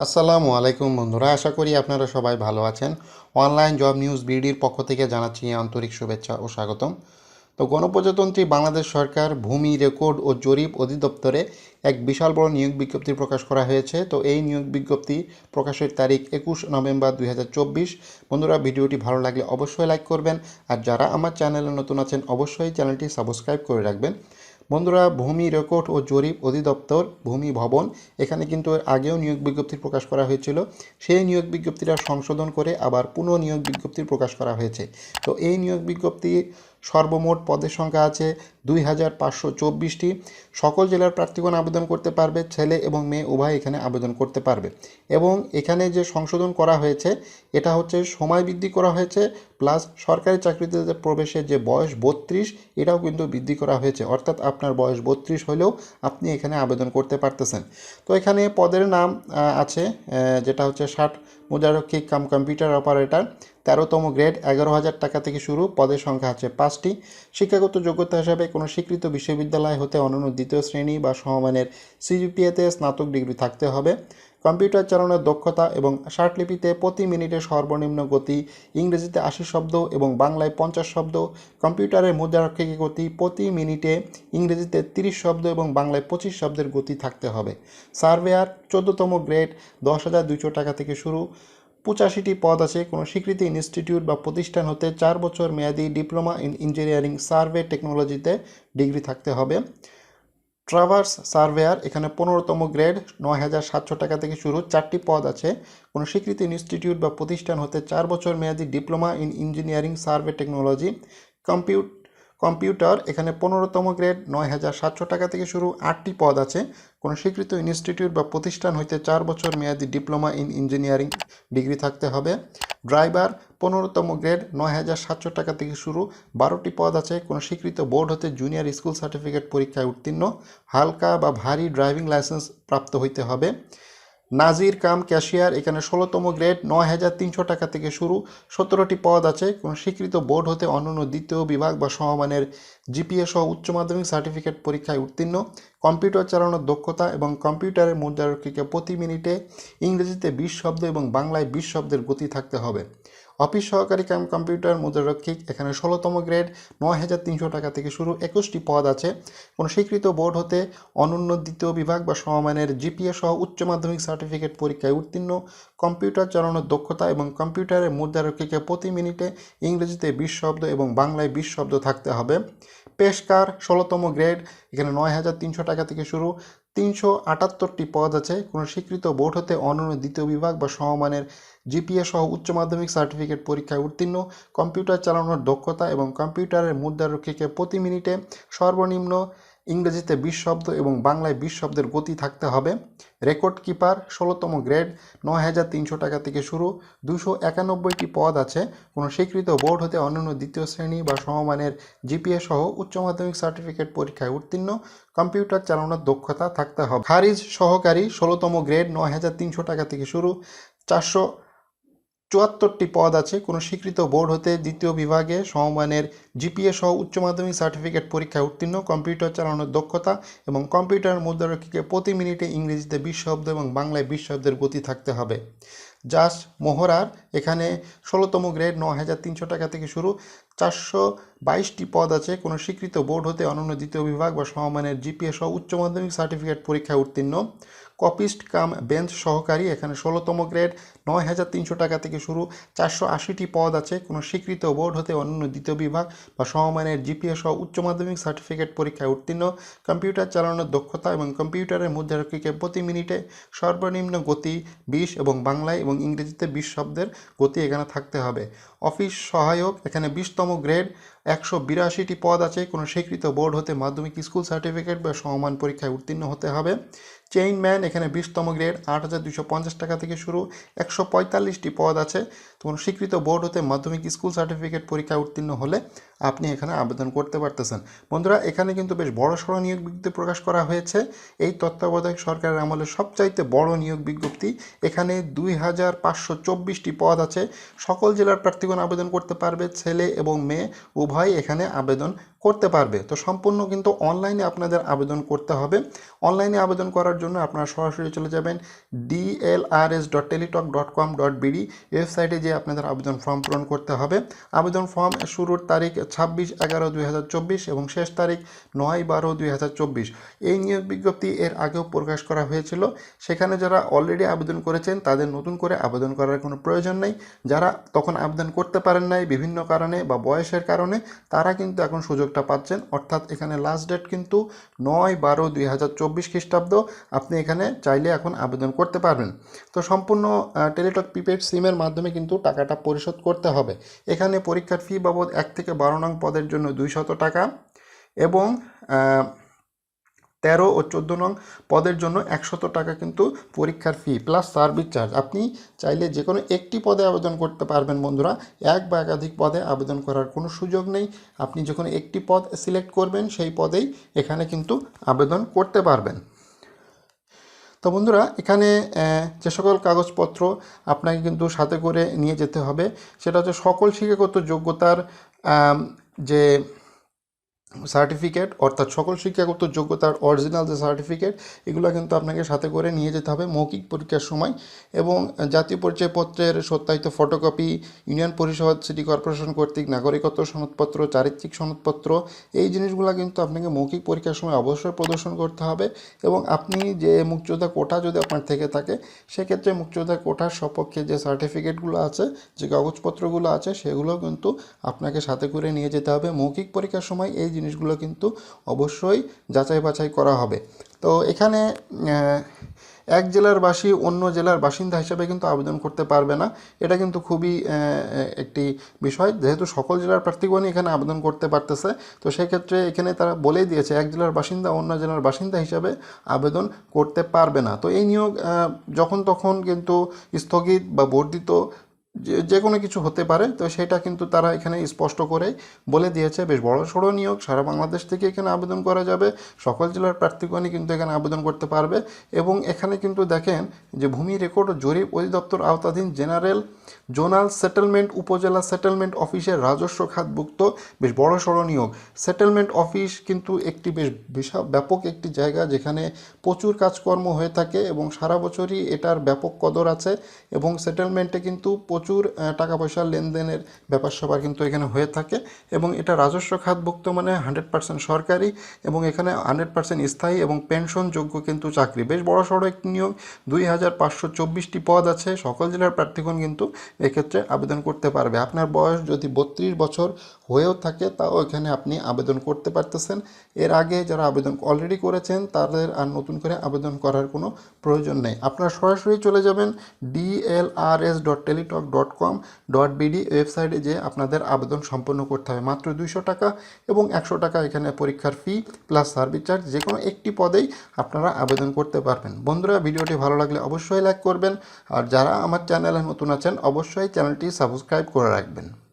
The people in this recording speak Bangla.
আসসালামু আলাইকুম বন্ধুরা, আশা করি আপনারা সবাই ভালো আছেন। অনলাইন জব নিউজ বিডির পক্ষ থেকে জানাচ্ছি আন্তরিক শুভেচ্ছা ও স্বাগতম। তো গণপ্রজাতন্ত্রী বাংলাদেশ সরকার ভূমি রেকর্ড ও জরিপ অধিদপ্তরে এক বিশাল বড় নিয়োগ বিজ্ঞপ্তি প্রকাশ করা হয়েছে। তো এই নিয়োগ বিজ্ঞপ্তি প্রকাশের তারিখ একুশ নভেম্বর দুই হাজার চব্বিশ। বন্ধুরা, ভিডিওটি ভালো লাগলে অবশ্যই লাইক করবেন। আর যারা আমার চ্যানেলে নতুন আছেন, অবশ্যই চ্যানেলটি সাবস্ক্রাইব করে রাখবেন। বন্ধুরা, ভূমি রেকর্ড ও জরিপ অধিদপ্তর, ভূমি ভবন, এখানে কিন্তু এর আগেও নিয়োগ বিজ্ঞপ্তি প্রকাশ করা হয়েছিল। সেই নিয়োগ বিজ্ঞপ্তিটা সংশোধন করে আবার পুনঃ নিয়োগ বিজ্ঞপ্তি প্রকাশ করা হয়েছে। তো এই নিয়োগ বিজ্ঞপ্তি সর্বমোট পদের সংখ্যা আছে দুই হাজার পাঁচশো চব্বিশটি। সকল জেলার প্রার্থীগণ আবেদন করতে পারবে, ছেলে এবং মেয়ে উভয় এখানে আবেদন করতে পারবে। এবং এখানে যে সংশোধন করা হয়েছে, এটা হচ্ছে সময় বৃদ্ধি করা হয়েছে, প্লাস সরকারি চাকরিতে প্রবেশের যে বয়স বত্রিশ, এটাও কিন্তু বৃদ্ধি করা হয়েছে। অর্থাৎ আপনার বয়স বত্রিশ হলেও আপনি এখানে আবেদন করতে পারতেছেন। তো এখানে পদের নাম আছে যেটা হচ্ছে ষাট মুজারক্ষিক কাম কম্পিউটার অপারেটর, তেরোতম গ্রেড, এগারো হাজার টাকা থেকে শুরু, পদের সংখ্যা আছে পাঁচটি। শিক্ষাগত যোগ্যতা হিসাবে কোনো স্বীকৃত বিশ্ববিদ্যালয় হতে অনন্য দ্বিতীয় শ্রেণি বা সমমানের সিজিপিএতে স্নাতক ডিগ্রি থাকতে হবে। কম্পিউটার চালানোর দক্ষতা এবং শার্টলিপিতে প্রতি মিনিটে সর্বনিম্ন গতি, ইংরেজিতে আশি শব্দ এবং বাংলায় পঞ্চাশ শব্দ, কম্পিউটারের মুদ্রারক্ষিক গতি প্রতি মিনিটে, ইংরেজিতে তিরিশ শব্দ এবং বাংলায় পঁচিশ শব্দের গতি থাকতে হবে। সার্ভেয়ার চোদ্দতম গ্রেড, দশ হাজার দুইশো টাকা থেকে শুরু। পঁচাশিটি পদ আছে, কোনো স্বীকৃতি ইনস্টিটিউট বা প্রতিষ্ঠান হতে চার বছর মেয়াদি ডিপ্লোমা ইন ইঞ্জিনিয়ারিং সার্ভে টেকনোলজিতে ডিগ্রি থাকতে হবে। ট্রাভার্স সার্ভেয়ার এখানে পনেরোতম গ্রেড, নয় হাজার সাতশো টাকা থেকে শুরু, চারটি পদ আছে। কোনো স্বীকৃতি ইনস্টিটিউট বা প্রতিষ্ঠান হতে চার বছর মেয়াদি diploma in engineering survey technology, compute computer, এখানে পনেরোতম গ্রেড, নয় হাজার সাতশো টাকা থেকে শুরু আটটি পদ আছে। কোনো স্বীকৃত ইনস্টিটিউট বা প্রতিষ্ঠান হইতে চার বছর মেয়াদি ডিপ্লোমা ইন ইঞ্জিনিয়ারিং ডিগ্রি থাকতে হবে। ড্রাইভার, পনেরোতম গ্রেড, নয় হাজার সাতশো টাকা থেকে শুরু বারোটি পদ আছে। কোনো স্বীকৃত বোর্ড হতে জুনিয়র স্কুল সার্টিফিকেট পরীক্ষায় উত্তীর্ণ। হালকা বা ভারী ড্রাইভিং লাইসেন্স প্রাপ্ত হইতে হবে। নাজির কাম ক্যাশিয়ার, এখানে ষোলোতম গ্রেড নয় হাজার তিনশো টাকা থেকে শুরু। সতেরোটি পদ আছে, কোনো স্বীকৃত বোর্ড হতে অন্যান্য দ্বিতীয় বিভাগ বা সমমানের জিপিএ সহ উচ্চ মাধ্যমিক সার্টিফিকেট পরীক্ষায় উত্তীর্ণ। কম্পিউটার চালানোর দক্ষতা এবং কম্পিউটারের মুদ্রারক্ষীকে প্রতি মিনিটে ইংরেজিতে বিশ শব্দ এবং বাংলায় বিশ শব্দের গতি থাকতে হবে। অফিস সহকারী কাম, কম্পিউটার মুদ্রারক্ষিক এখানে ষোলোতম গ্রেড নয় হাজার তিনশো টাকা থেকে শুরু একুশটি পদ আছে। কোনো স্বীকৃত বোর্ড হতে অনন্য দ্বিতীয় বিভাগ বা সমমানের জিপিএ সহ উচ্চ মাধ্যমিক সার্টিফিকেট পরীক্ষায় উত্তীর্ণ। কম্পিউটার চালানোর দক্ষতা এবং কম্পিউটারের মুদ্রারক্ষীকে প্রতি মিনিটে ইংরেজিতে বিশ শব্দ এবং বাংলায় বিশ শব্দ থাকতে হবে। পেশকার ষোলোতম গ্রেড, এখানে নয় হাজার তিনশো টাকা থেকে শুরু তিনশো আটাত্তরটি পদ আছে। কোনো স্বীকৃত বোর্ড হতে অনন্য দ্বিতীয় বিভাগ বা সমমানের জিপিএ সহ উচ্চ মাধ্যমিক সার্টিফিকেট পরীক্ষায় উত্তীর্ণ, কম্পিউটার চালানোর দক্ষতা এবং কম্পিউটারের মুদ্রারক্ষীকে প্রতি মিনিটে সর্বনিম্ন ইংরেজিতে বিশ শব্দ এবং বাংলায় বিশ শব্দের গতি থাকতে হবে। রেকর্ড কিপার, ষোলোতম গ্রেড, নয় হাজার তিনশো টাকা থেকে শুরু, দুশো একানব্বইটি পদ আছে। কোনো স্বীকৃত বোর্ড হতে অন্যান্য দ্বিতীয় শ্রেণি বা সমমানের জিপিএ সহ উচ্চ মাধ্যমিক সার্টিফিকেট পরীক্ষায় উত্তীর্ণ, কম্পিউটার চালানোর দক্ষতা থাকতে হবে। খারিজ সহকারী, ষোলোতম গ্রেড, নয় হাজার তিনশো টাকা থেকে শুরু, চারশো চুয়াত্তরটি পদ আছে। কোনো স্বীকৃত বোর্ড হতে দ্বিতীয় বিভাগে সমমানের জিপিএ সহ উচ্চ মাধ্যমিক সার্টিফিকেট পরীক্ষায় উত্তীর্ণ, কম্পিউটার চালানোর দক্ষতা এবং কম্পিউটার মুদ্রারক্ষীকে প্রতি মিনিটে ইংরেজিতে বিশ শব্দ এবং বাংলায় বিশ শব্দের গতি থাকতে হবে। জাস মোহরার এখানে ষোলোতম গ্রেড ন হাজার তিনশো টাকা থেকে শুরু, চারশো বাইশটি পদ আছে। কোনো স্বীকৃত বোর্ড হতে অনন্য দ্বিতীয় বিভাগ বা সমমানের জিপিএ সহ উচ্চ মাধ্যমিক সার্টিফিকেট পরীক্ষায় উত্তীর্ণ। কপিস্ট কাম বেঞ্চ সহকারী, এখানে ষোলোতম গ্রেড, নয় হাজার তিনশো টাকা থেকে শুরু। চারশো আশিটি পদ আছে। কোনো স্বীকৃত বোর্ড হতে অন্যান্য দ্বিতীয় বিভাগ বা সমমানের জিপিএ সহ উচ্চ মাধ্যমিক সার্টিফিকেট পরীক্ষায় উত্তীর্ণ। কম্পিউটার চালানোর দক্ষতা এবং কম্পিউটারের মধ্যে মুদ্রারক্ষীকে প্রতি মিনিটে সর্বনিম্ন গতি, বিশ এবং বাংলায় এবং ইংরেজিতে বিশ শব্দের গতি এখানে থাকতে হবে। অফিস সহায়ক, এখানে বিশতম গ্রেড একশো বিরাশিটি পদ আছে। কোনো স্বীকৃত বোর্ড হতে মাধ্যমিক স্কুল সার্টিফিকেট বা সমমান পরীক্ষায় উত্তীর্ণ হতে হবে। চেইনম্যান এখানে বিশতম গ্রেড, আট হাজার দুশো পঞ্চাশ টাকা থেকে শুরু, একশো পঁয়তাল্লিশটি পদ আছে। তো কোনো স্বীকৃত বোর্ড হতে মাধ্যমিক স্কুল সার্টিফিকেট পরীক্ষায় উত্তীর্ণ হলে আপনি এখানে আবেদন করতে পারতেছেন। বন্ধুরা, এখানে কিন্তু বেশ বড় সড়ো নিয়োগ বিজ্ঞপ্তি প্রকাশ করা হয়েছে। এই তত্ত্বাবধায়ক সরকারের আমলে সবচাইতে বড় নিয়োগ বিজ্ঞপ্তি এখানে দুই হাজার পাঁচশো চব্বিশটি পদ আছে। সকল জেলার প্রার্থীগণ আবেদন করতে পারবে, ছেলে এবং মেয়ে উভয় এখানে আবেদন করতে পারবে। তো সম্পূর্ণ কিন্তু অনলাইনে আপনাদের আবেদন করতে হবে। অনলাইনে আবেদন করার জন্য আপনারা সরাসরি চলে যাবেন DLRS dot Teletalk dot com dot BD ওয়েবসাইটে যে আপনাদের আবেদন ফর্ম পূরণ করতে হবে। আবেদন ফর্ম শুরুর তারিখ ছাব্বিশ এগারো দুই এবং শেষ তারিখ নয় বারো দুই এই নিয়োগ বিজ্ঞপ্তি এর আগেও প্রকাশ করা হয়েছিল। সেখানে যারা অলরেডি আবেদন করেছেন, তাদের নতুন করে আবেদন করার কোনো প্রয়োজন নেই। যারা তখন আবেদন করতে পারেন নাই বিভিন্ন কারণে বা বয়সের কারণে, তারা কিন্তু এখন সুযোগটা পাচ্ছেন। অর্থাৎ এখানে লাস্ট ডেট কিন্তু নয় বারো দুই খ্রিস্টাব্দ। আপনি এখানে চাইলে এখন আবেদন করতে পারবেন। তো সম্পূর্ণ টেলিটক প্রিপেড সিমের মাধ্যমে কিন্তু টাকাটা পরিশোধ করতে হবে। এখানে পরীক্ষার ফি বাবদ এক থেকে বারো নং পদের জন্য দুইশত টাকা এবং তেরো ও চোদ্দ নং পদের জন্য একশত টাকা কিন্তু পরীক্ষার ফি প্লাস সার্ভিস চার্জ আপনি চাইলে যে কোনো একটি পদে আবেদন করতে পারবেন বন্ধুরা। এক বা একাধিক পদে আবেদন করার কোনো সুযোগ নেই। আপনি যখন একটি পদ সিলেক্ট করবেন, সেই পদেই এখানে কিন্তু আবেদন করতে পারবেন। তো বন্ধুরা, এখানে যে সকল কাগজপত্র আপনাকে কিন্তু সাথে করে নিয়ে যেতে হবে, সেটা হচ্ছে সকল শিক্ষাগত যোগ্যতার যে সার্টিফিকেট, অর্থাৎ সকল শিক্ষাগত যোগ্যতার অরিজিনাল যে সার্টিফিকেট, এগুলো কিন্তু আপনাকে সাথে করে নিয়ে যেতে হবে মৌখিক পরীক্ষার সময় এবং জাতীয় পরিচয়পত্রের সত্যায়িত photocopy union Parishad city corporation কর্তৃক নাগরিকত্ব সনদপত্র, চারিত্রিক সনদপত্র, এই জিনিসগুলো কিন্তু আপনাকে মৌখিক পরীক্ষার সময় অবশ্যই প্রদর্শন করতে হবে এবং আপনি যে মুক্তিযোদ্ধা কোটা যদি আপনার থেকে থাকে, সেক্ষেত্রে মুক্তিযোদ্ধা কোটার সপক্ষে যে সার্টিফিকেটগুলো আছে, যে কাগজপত্রগুলো আছে, সেগুলো কিন্তু আপনাকে সাথে করে নিয়ে যেতে হবে মৌখিক পরীক্ষার সময় এই জিনিসগুলো কিন্তু অবশ্যই যাচাই বাছাই করা হবে। তো এখানে এক জেলার বাসী অন্য জেলার বাসিন্দা হিসেবে কিন্তু আবেদন করতে পারবে না। এটা কিন্তু খুবই একটি বিষয়। যেহেতু সকল জেলার প্রার্থীগণই এখানে আবেদন করতে পারতেছে, তো সেক্ষেত্রে এখানে তারা বলেই দিয়েছে, এক জেলার বাসিন্দা অন্য জেলার বাসিন্দা হিসাবে আবেদন করতে পারবে না। তো এই নিয়োগ যখন তখন কিন্তু স্থগিত বা বর্ধিত যে কোনো কিছু হতে পারে, তো সেটা কিন্তু তারা এখানে স্পষ্ট করে বলে দিয়েছে। বেশ বড় সড়ো নিয়োগ, সারা বাংলাদেশ থেকে এখানে আবেদন করা যাবে। সকল জেলার প্রার্থীগণই কিন্তু এখানে আবেদন করতে পারবে। এবং এখানে কিন্তু দেখেন যে ভূমি রেকর্ড জরিপ অধিদপ্তর আওতাধীন general zonal settlement upazila settlement অফিসের রাজস্ব খাতভুক্ত, বেশ বড় সড়ো নিয়োগ। সেটেলমেন্ট অফিস কিন্তু একটি বেশ বিশাল ব্যাপক একটি জায়গা যেখানে প্রচুর কাজকর্ম হয়ে থাকে এবং সারা বছরই এটার ব্যাপক কদর আছে এবং সেটেলমেন্টে কিন্তু প্রচুর টাকা পয়সার লেনদেনের ব্যাপার স্যাপার কিন্তু এখানে হয়ে থাকে এবং এটা রাজস্ব খাতভুক্ত মানে হান্ড্রেড পার্সেন্ট সরকারি এবং এখানে হান্ড্রেড পার্সেন্ট স্থায়ী এবং পেনশনযোগ্য কিন্তু চাকরি। বেশ বড় সড়ো একটি নিয়োগ, দুই হাজার পাঁচশো চব্বিশটি পদ আছে, সকল জেলার প্রার্থীগণ কিন্তু এক্ষেত্রে আবেদন করতে পারবে। আপনার বয়স যদি বত্রিশ বছর হয়েও থাকে, তাও এখানে আপনি আবেদন করতে পারতেছেন। এর আগে যারা আবেদন অলরেডি করেছেন, তাদের আর নতুন করে আবেদন করার কোনো প্রয়োজন নেই। আপনারা সরাসরি চলে যাবেন DLRS dot Teletalk dot com dot BD ওয়েবসাইটে যে আপনাদের আবেদন সম্পন্ন করতে হবে। মাত্র দুইশো টাকা এবং একশো টাকা এখানে পরীক্ষার ফি প্লাস সার্ভিস চার্জ যে কোনো একটি পদেই আপনারা আবেদন করতে পারবেন। বন্ধুরা, ভিডিওটি ভালো লাগলে অবশ্যই লাইক করবেন। আর যারা আমার চ্যানেলে নতুন আছেন, অবশ্যই চ্যানেলটি সাবস্ক্রাইব করে রাখবেন।